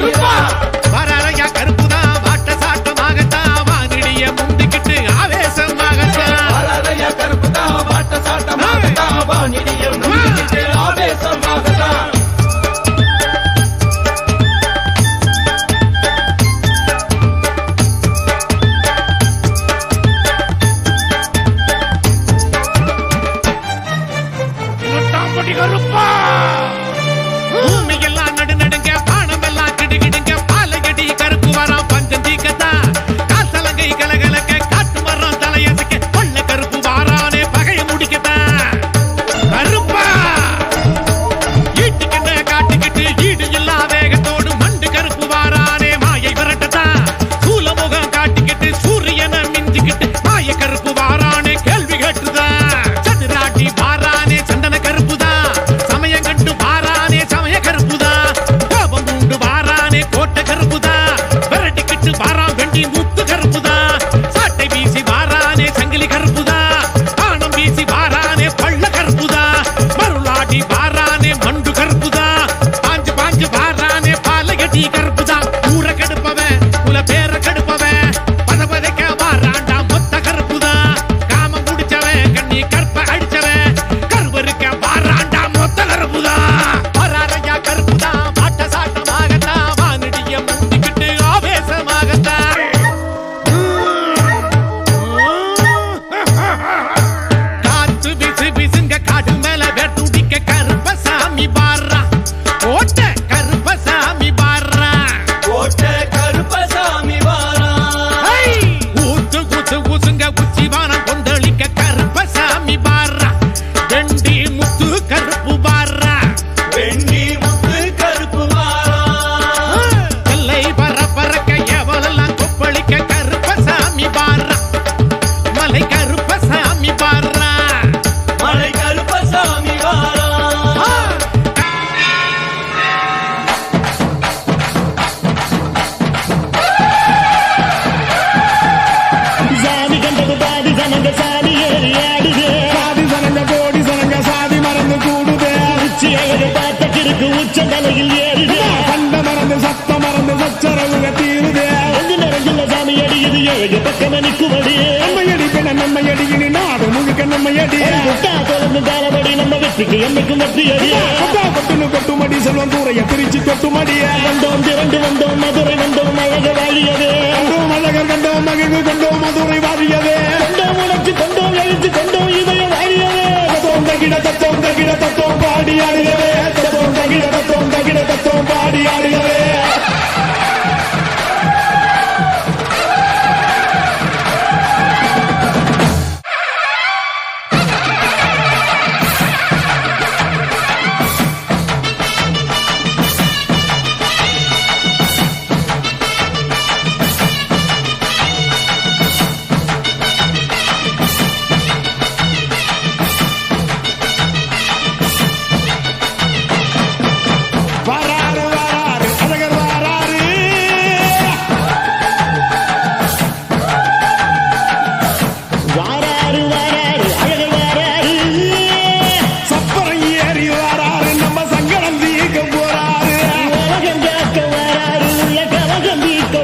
Yeah. உச்சந்தலையில் ஏறுது கண்ட மறந்து சத்தம் மறந்து சச்சரவுக தீருது அங்கு நிறைஞ்சுள்ள சாமி அடியுது ஏழு பக்கம் அடிக்குமடி நம்மையடி பெண நம்மையடி இனி நாடு முழுக்க நம்மையடி முட்டா தொடர்ந்து நம்ம வெற்றிக்கு என்னைக்கும் வெற்றி கொட்டுனு கொட்டுமடி செல்வம் கூரைய பிரிச்சு கொட்டுமடிய வந்தோம் திரண்டு வந்தோம் மதுரை வந்தோம் அழக வாழியதே கண்டோம் அழகர் கண்டோம் மகிழ்வு கண்டோம் மதுரை வாழியதே கண்டோம் உணர்ச்சி கொண்டோம் எழுத்து கொண்டோம் இதயம் வாழியதே தத்தோம் தகிட தத்தோம் தகிட தத்தோம் பாடி ஆடுகிறே bendito